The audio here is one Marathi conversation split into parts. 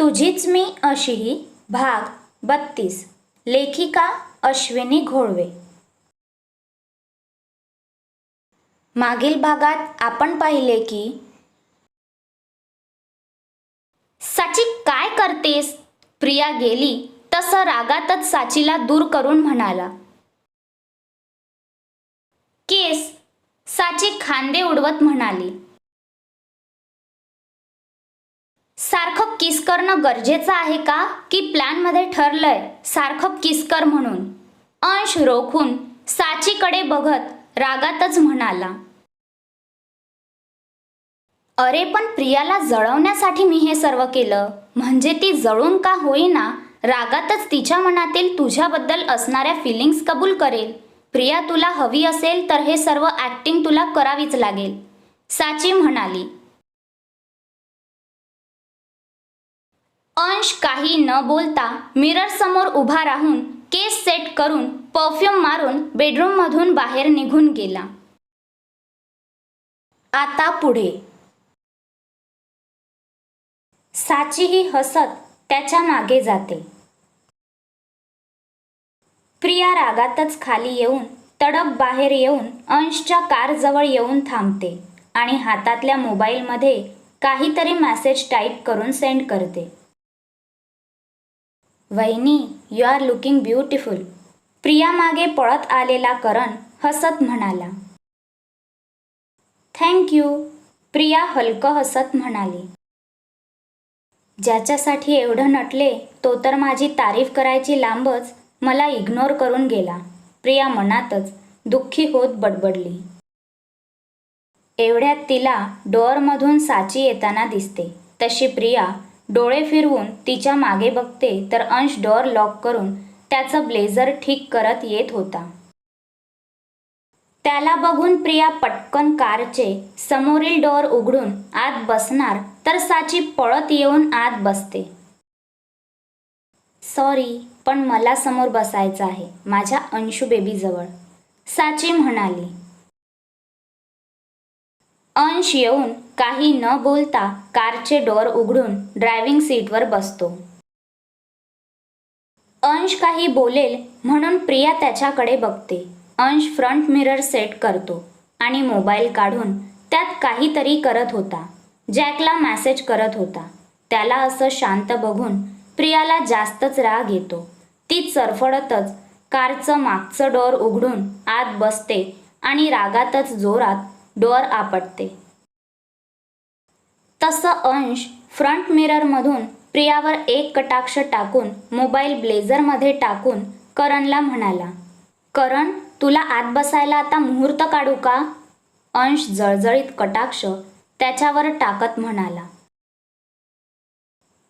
तुझीच मी अशीही भाग बत्तीस. लेखिका अश्विनी घोळवे. मागील भागात आपण पाहिले की साची काय करतेस? प्रिया गेली तसं रागातच साचीला दूर करून म्हणाला. केस. साची खांदे उडवत म्हणाली. सारखं किस करणं गरजेचं आहे का? की प्लॅनमध्ये ठरलंय सारखं किस कर म्हणून. अंश रोखून साचीकडे बघत रागातच म्हणाला. अरे पण प्रियाला जळवण्यासाठी मी हे सर्व केलं. म्हणजे ती जळून का होईना रागातच तिच्या मनातील तुझ्याबद्दल असणाऱ्या फिलिंग्स कबूल करेल. प्रिया तुला हवी असेल तर हे सर्व ॲक्टिंग तुला करावीच लागेल. साची म्हणाली. अंश काही न बोलता मिरर समोर उभा राहून केस सेट करून परफ्यूम मारून बेडरूममधून बाहेर निघून गेला. आता पुढे. साचीही हसत त्याच्यामागे जाते. प्रिया रागातच खाली येऊन तडप बाहेर येऊन अंशच्या कारजवळ येऊन थांबते आणि हातातल्या मोबाईलमध्ये काहीतरी मॅसेज टाईप करून सेंड करते. वहिनी you are looking beautiful Priya मागे पळत आलेला करण हसत म्हणाला. थँक यू प्रिया हलकं हसत म्हणाली. ज्याच्यासाठी एवढं नटले तो तर माझी तारीफ करायची लांबच मला इग्नोर करून गेला. प्रिया मनातच दुःखी होत बडबडली. एवढ्यात तिला डोअरमधून साची येताना दिसते. तशी प्रिया डोळे फिरवून तिच्यामागे बघते तर अंश डोअर लॉक करून त्याचं ब्लेझर ठीक करत येत होता. त्याला बघून प्रिया पटकन कारचे समोरील डोअर उघडून आत बसणार तर साची पळत येऊन आत बसते. सॉरी पण मला समोर बसायचं आहे माझ्या अंशू बेबीजवळ साची म्हणाली. अंश येऊन काही न बोलता कारचे डोअर उघडून ड्रायव्हिंग सीटवर बसतो. अंश काही बोलेल म्हणून प्रिया त्याच्याकडे बघते. अंश फ्रंट मिरर सेट करतो आणि मोबाईल काढून त्यात काहीतरी करत होता. जॅकला मॅसेज करत होता. त्याला असं शांत बघून प्रियाला जास्तच राग येतो. ती चरफडतच कारचं मागचं डोअर उघडून आत बसते आणि रागातच जोरात डोअर आपटते. तसं अंश फ्रंट मिररमधून प्रियावर एक कटाक्ष टाकून मोबाईल ब्लेझरमध्ये टाकून करणला म्हणाला करण तुला आत बसायला आता मुहूर्त काढू का? अंश जळजळीत कटाक्ष त्याच्यावर टाकत म्हणाला.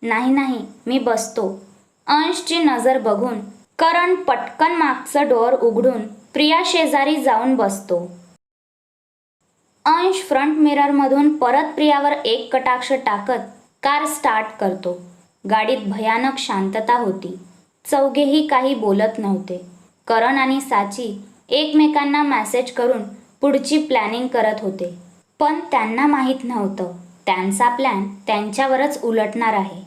नाही नाही मी बसतो. अंशची नजर बघून करण पटकन मागचं डोअर उघडून प्रिया शेजारी जाऊन बसतो. अंश फ्रंट मिररमधून परत प्रियावर एक कटाक्ष टाकत कार स्टार्ट करतो. गाडीत भयानक शांतता होती. चौघेही काही बोलत नव्हते. करण आणि साची एकमेकांना मॅसेज करून पुढची प्लॅनिंग करत होते. पण त्यांना माहीत नव्हतं. त्यांचा प्लॅन त्यांच्यावरच उलटणार आहे.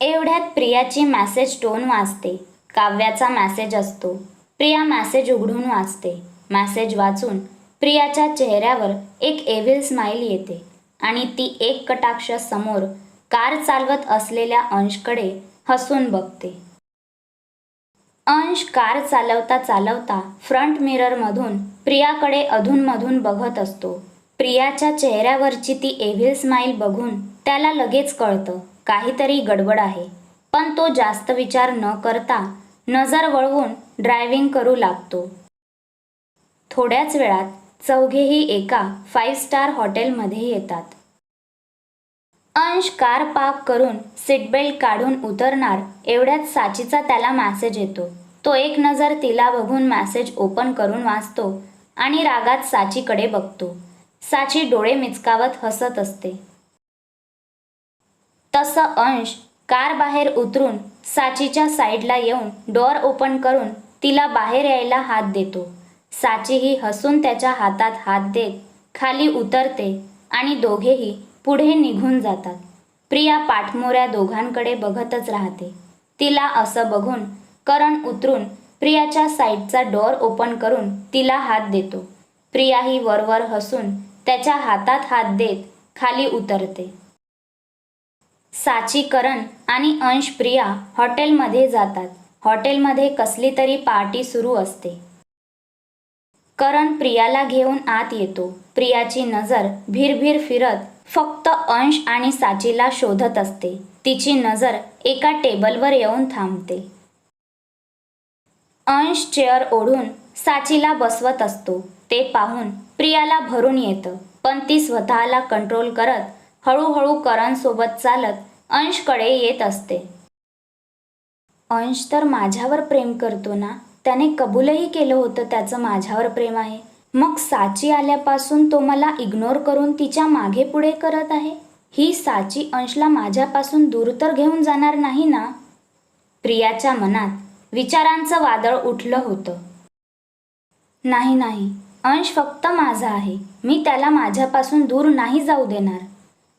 एवढ्यात प्रियाची मॅसेज टोन वाचते काव्याचा मॅसेज असतो. प्रिया मॅसेज उघडून वाचते मॅसेज वाचून प्रियाच्या चेहऱ्यावर एक एव्हिल स्माईल येते आणि ती एक कटाक्ष समोर कार चालवत असलेल्या अंशकडे हसून बघते. अंश कार चालवता चालवता फ्रंट मिररमधून प्रियाकडे अधूनमधून बघत असतो. प्रियाच्या चेहऱ्यावरची ती एव्हिल स्माईल बघून त्याला लगेच कळतं काहीतरी गडबड आहे. पण तो जास्त विचार न करता नजर वळवून ड्रायव्हिंग करू लागतो. थोड्याच वेळात चौघेही एका फाईव्ह स्टार हॉटेलमध्ये येतात. अंश कार पार्क करून सीटबेल्ट काढून उतरणार एवढ्यात साचीचा त्याला मॅसेज येतो. तो एक नजर तिला बघून मॅसेज ओपन करून वाचतो आणि रागात साचीकडे बघतो. साची डोळे मिचकावत हसत असते. तसं अंश कार बाहेर उतरून साचीच्या साईडला येऊन डोअर ओपन करून तिला बाहेर यायला हात देतो. साचीही हसून त्याच्या हातात हात देत खाली उतरते आणि दोघेही पुढे निघून जातात. प्रिया पाठमोऱ्या दोघांकडे बघतच राहते. तिला असं बघून करण उतरून प्रियाच्या साईडचा डोअर ओपन करून तिला हात देतो. प्रियाही वरवर हसून त्याच्या हातात हात देत खाली उतरते. साची करण आणि अंश प्रिया हॉटेलमध्ये जातात. हॉटेलमध्ये कसली तरी पार्टी सुरू असते. करण प्रियाला घेऊन आत येतो. प्रियाची नजर भिरभिर फिरत फक्त अंश आणि साचीला शोधत असते. तिची नजर एका टेबलवर येऊन थांबते. अंश चेअर ओढून साचीला बसवत असतो. ते पाहून प्रियाला भरून येतं. पण ती स्वतःला कंट्रोल करत हळूहळू करणसोबत चालत अंशकडे येत असते. अंश तर माझ्यावर प्रेम करतो ना? त्याने कबूलही केलं होतं त्याचं माझ्यावर प्रेम आहे. मग साची आल्यापासून तो मला इग्नोर करून तिच्यामागे पुढे करत आहे? ही साची अंशला माझ्यापासून दूर तर घेऊन जाणार नाही ना? प्रियाच्या मनात विचारांचं वादळ उठलं होतं. नाही नाही अंश फक्त माझा आहे. मी त्याला माझ्यापासून दूर नाही जाऊ देणार.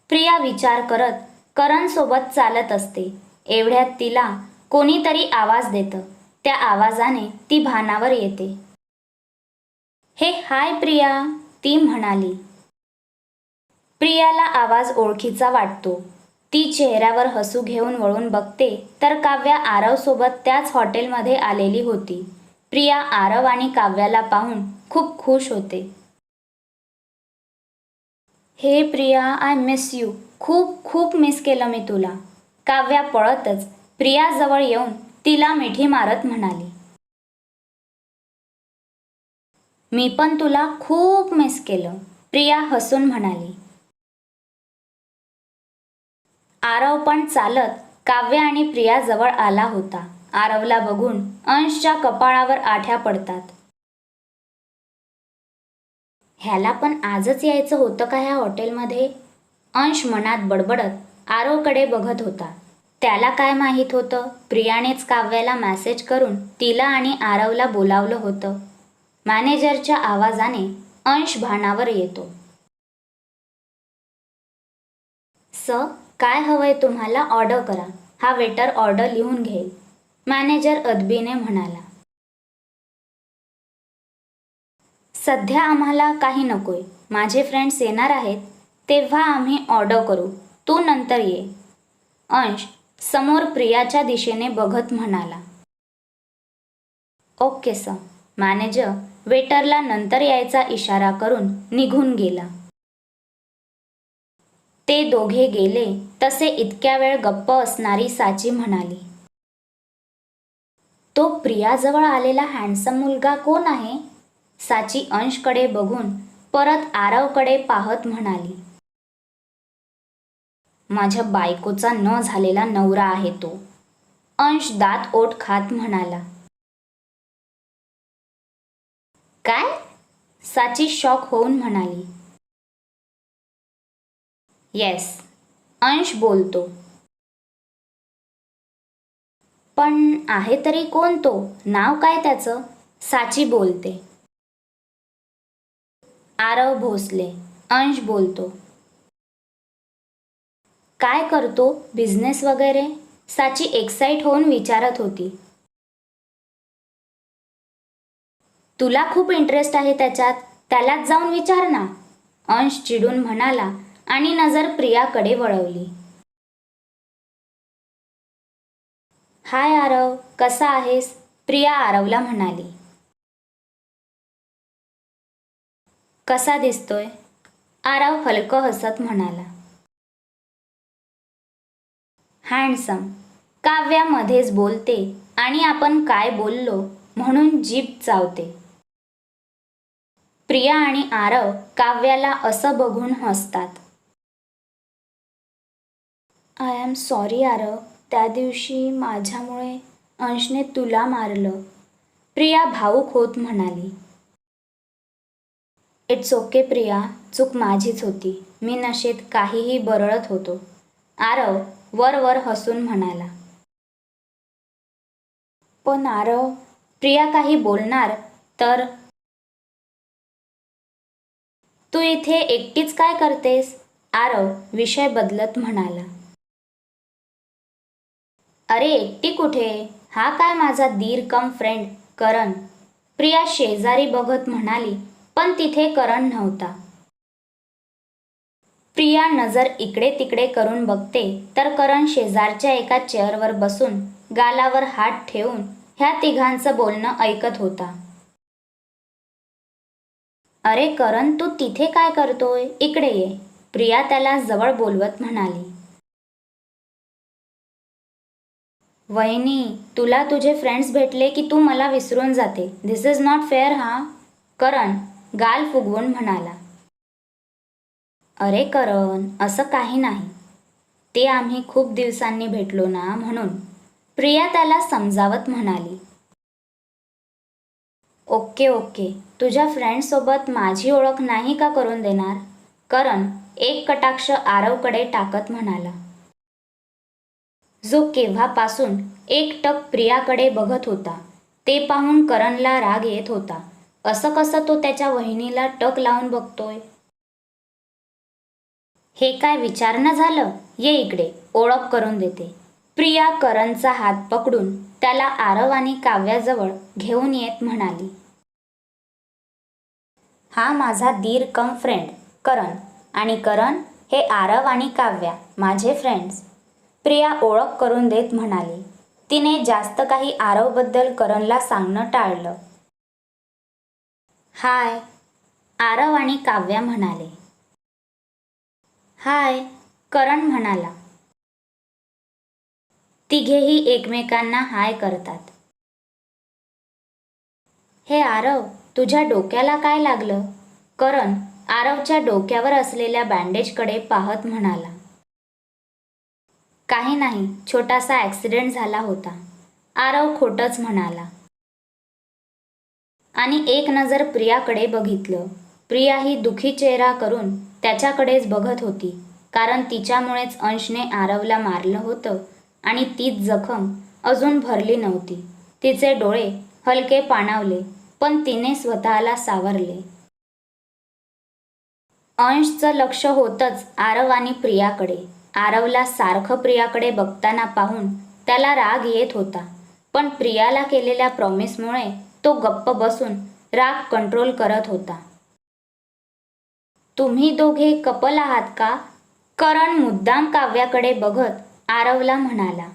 प्रिया विचार करत करणसोबत चालत असते. एवढ्यात तिला कोणीतरी आवाज देतं. त्या आवाजाने ती भानावर येते. हे हाय प्रिया ती म्हणाली. प्रियाला आवाज ओळखीचा वाटतो. ती चेहऱ्यावर हसू घेऊन वळून बघते तर काव्या आरवसोबत त्याच हॉटेलमध्ये आलेली होती. प्रिया आरव आणि काव्याला पाहून खूप खुश होते. हे प्रिया आय मिस यू. खूप खूप मिस केलं मी तुला. काव्या पळतच प्रियाजवळ येऊन तिला मिठी मारत म्हणाली. मी पण तुला खूप मिस केलं प्रिया हसून म्हणाली. आरव पण चालत काव्य आणि प्रिया जवळ आला होता. आरवला बघून अंशच्या कपाळावर आठ्या पडतात. ह्याला पण आजच यायचं होतं का ह्या हॉटेलमध्ये? अंश मनात बडबडत आरवकडे बघत होता. त्याला काय माहीत होतं? प्रियानेच काव्याला मॅसेज करून तिला आणि आरवला बोलावलं होतं. मॅनेजरच्या आवाजाने अंश भानावर येतो. स काय हवंय तुम्हाला? ऑर्डर करा. हा वेटर ऑर्डर लिहून घेईल. मॅनेजर अदबीने म्हणाला. सध्या आम्हाला काही नकोय. माझे फ्रेंड्स येणार आहेत. तेव्हा आम्ही ऑर्डर करू. तू नंतर ये. अंश समोर प्रियाच्या दिशेने बघत म्हणाला. Okay sir. मॅनेजर वेटरला नंतर यायचा इशारा करून निघून गेला. ते दोघे गेले तसे इतक्या वेळ गप्प असणारी साची म्हणाली. तो प्रियाजवळ आलेला हँडसम मुलगा कोण आहे? साची अंशकडे बघून परत आरवकडे पाहत म्हणाली. माझ्या बायकोचा न झालेला नवरा आहे तो. अंश दात ओठ खात म्हणाला. काय? साची शॉक होऊन म्हणाली. येस अंश बोलतो. पण आहे तरी कोण तो? नाव काय त्याचं? साची बोलते. आरव भोसले अंश बोलतो. काय करतो? बिझनेस वगैरे? साची एक्साइट होऊन विचारत होती. तुला खूप इंटरेस्ट आहे त्याच्यात त्यालाच जाऊन विचार ना. अंश चिडून म्हणाला आणि नजर प्रियाकडे वळवली. हाय आरव कसा आहेस? प्रिया आरवला म्हणाली. कसा दिसतोय? आरव हलकं हसत म्हणाला. हँडसम काव्यामध्येच बोलते आणि आपण काय बोललो म्हणून जीभ चावते. प्रिया आणि आरव काव्याला असं बघून हसतात. I am sorry Aarav. त्या दिवशी माझ्यामुळे अंशने तुला मारलं. प्रिया भाऊक होत म्हणाली. It's okay Priya. चूक माझीच होती. मी नशेत काहीही बरळत होतो. आरव वर वर हसून म्हणाला. पण आरव प्रिया काही बोलणार? तर? तू इथे एकटीच काय करतेस? आरव विषय बदलत म्हणाला. अरे एकटी कुठे? हा काय माझा दीर कम फ्रेंड करण. प्रिया शेजारी बघत म्हणाली पण तिथे करण नव्हता. प्रिया नजर इकडे तिकडे करून बघते तर करण शेजारच्या एका चेअरवर बसून गालावर हात ठेवून ह्या तिघांचं बोलणं ऐकत होता. अरे करण तू तिथे काय करतोय? इकडे ये प्रिया त्याला जवळ बोलवत म्हणाली. वहिनी तुला तुझे फ्रेंड्स भेटले की तू मला विसरून जाते. दिस इज नॉट फेअर हा? करण गाल फुगवून म्हणाला. अरे करण असं काही नाही. ते आम्ही खूप दिवसांनी भेटलो ना म्हणून. प्रिया त्याला समजावत म्हणाली. Okay okay. तुझ्या फ्रेंडसोबत माझी ओळख नाही का करून देणार? करण एक कटाक्ष आरवकडे टाकत म्हणाला. जो केव्हापासून एक टक प्रियाकडे बघत होता ते पाहून करणला राग येत होता. असं कसं तो त्याच्या वहिनीला टक लावून बघतोय? हे काय विचारणं झालं? ये इकडे ओळख करून देते. प्रिया करणचा हात पकडून त्याला आरव आणि काव्याजवळ घेऊन येत म्हणाली. हा माझा दीर कम फ्रेंड करण. आणि करण हे आरव आणि काव्या माझे फ्रेंड्स प्रिया ओळख करून देत म्हणाली. तिने जास्त काही आरवबद्दल करणला सांगणं टाळलं. हाय आरव आणि काव्या म्हणाले. हाय करण म्हणाला. तिघेही एकमेकांना हाय करतात. हे आरव तुझ्या डोक्याला काय लागलं? करण आरवच्या डोक्यावर असलेल्या बँडेजकडे पाहत म्हणाला. काही नाही छोटासा ॲक्सिडेंट झाला होता. आरव खोटच म्हणाला. आणि एक नजर प्रियाकडे बघितलं. प्रिया ही दुखी चेहरा करून त्याच्याकडेच बघत होती. कारण तिच्यामुळेच अंशने आरवला मारलं होतं आणि तीच जखम अजून भरली नव्हती. तिचे डोळे हलके पाणावले पण तिने स्वतःला सावरले. अंशचं लक्ष होतंच आरव आणि प्रियाकडे. आरवला सारखं प्रियाकडे बघताना पाहून त्याला राग येत होता. पण प्रियाला केलेल्या प्रॉमिसमुळे तो गप्प बसून राग कंट्रोल करत होता. तुम्ही दोघे कपल आहात का? करण मुद्दाम काव्याकडे बघत आरवला म्हणाला.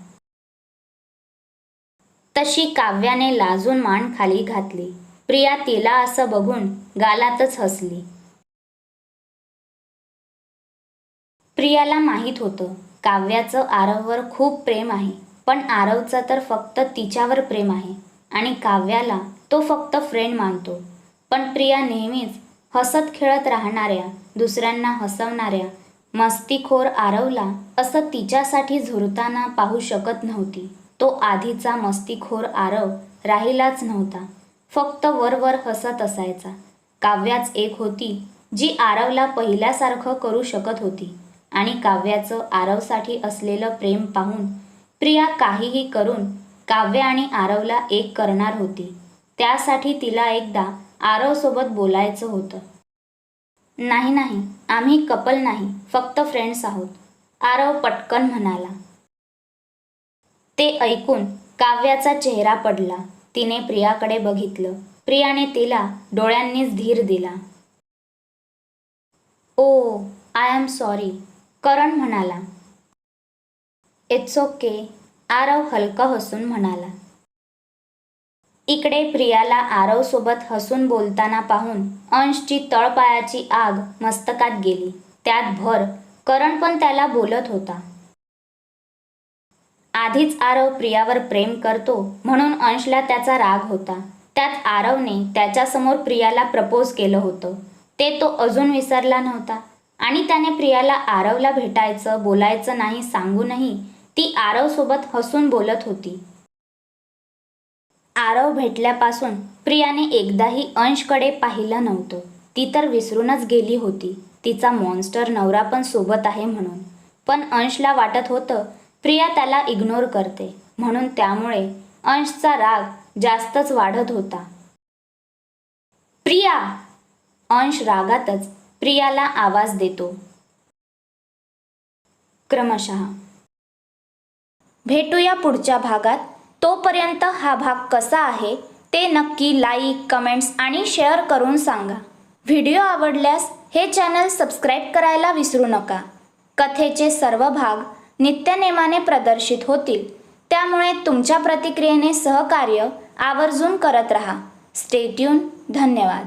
तशी काव्याने लाजून मान खाली घातली. प्रिया तिला असं बघून गालातच हसली. प्रियाला माहीत होतं काव्याचं आरववर खूप प्रेम आहे पण आरवचं तर फक्त तिच्यावर प्रेम आहे आणि काव्याला तो फक्त फ्रेंड मानतो. पण प्रिया नेहमीच हसत खेळत राहणाऱ्या दुसऱ्यांना हसवणाऱ्या मस्तीखोर आरवला असं तिच्यासाठी झुरताना पाहू शकत नव्हती. तो आधीचा मस्तीखोर आरव राहिलाच नव्हता. फक्त वरवर हसत असायचा. काव्याच एक होती जी आरवला पहिल्यासारखं करू शकत होती. आणि काव्याचं आरवसाठी असलेलं प्रेम पाहून प्रिया काहीही करून काव्य आणि आरवला एक करणार होती. त्यासाठी तिला एकदा आरवसोबत बोलायचं होतं. नाही नाही आम्ही कपल नाही फक्त फ्रेंड्स आहोत आरव पटकन म्हणाला. ते ऐकून काव्याचा चेहरा पडला. तिने प्रियाकडे बघितलं. प्रियाने तिला डोळ्यांनीच धीर दिला. Oh I am sorry Karan म्हणाला. इट्स ओके आरव हलकं हसून म्हणाला. इकडे प्रियाला आरवसोबत हसून बोलताना पाहून अंशची तळपायाची आग मस्तकात गेली. त्यात भर करण पण त्याला बोलत होता. आधीच आरव प्रियावर प्रेम करतो म्हणून अंशला त्याचा राग होता. त्यात आरवने त्याच्यासमोर प्रियाला प्रपोज केलं होतं. ते तो अजून विसरला नव्हता आणि त्याने प्रियाला आरवला भेटायचं बोलायचं नाही सांगूनही ती आरवसोबत हसून बोलत होती. आरव भेटल्यापासून प्रियाने एकदाही अंशकडे पाहिलं नव्हतं. ती तर विसरूनच गेली होती. तिचा मॉन्स्टर नवरा पण सोबत आहे म्हणून. पण अंशला वाटत होतं प्रिया त्याला इग्नोर करते. म्हणून त्यामुळे अंशचा राग जास्तच वाढत होता. प्रिया! अंश रागातच प्रियाला आवाज देतो. क्रमशः. भेटूया पुढच्या भागात. तोपर्यंत हा भाग कसा आहे ते नक्की लाईक कमेंट्स आणि शेअर करून सांगा. व्हिडिओ आवडल्यास हे चॅनल सबस्क्राईब करायला विसरू नका. कथेचे सर्व भाग नित्यनेमाने प्रदर्शित होतील. त्यामुळे तुमच्या प्रतिक्रियेने सहकार्य आवर्जून करत रहा. स्टेट्यून धन्यवाद.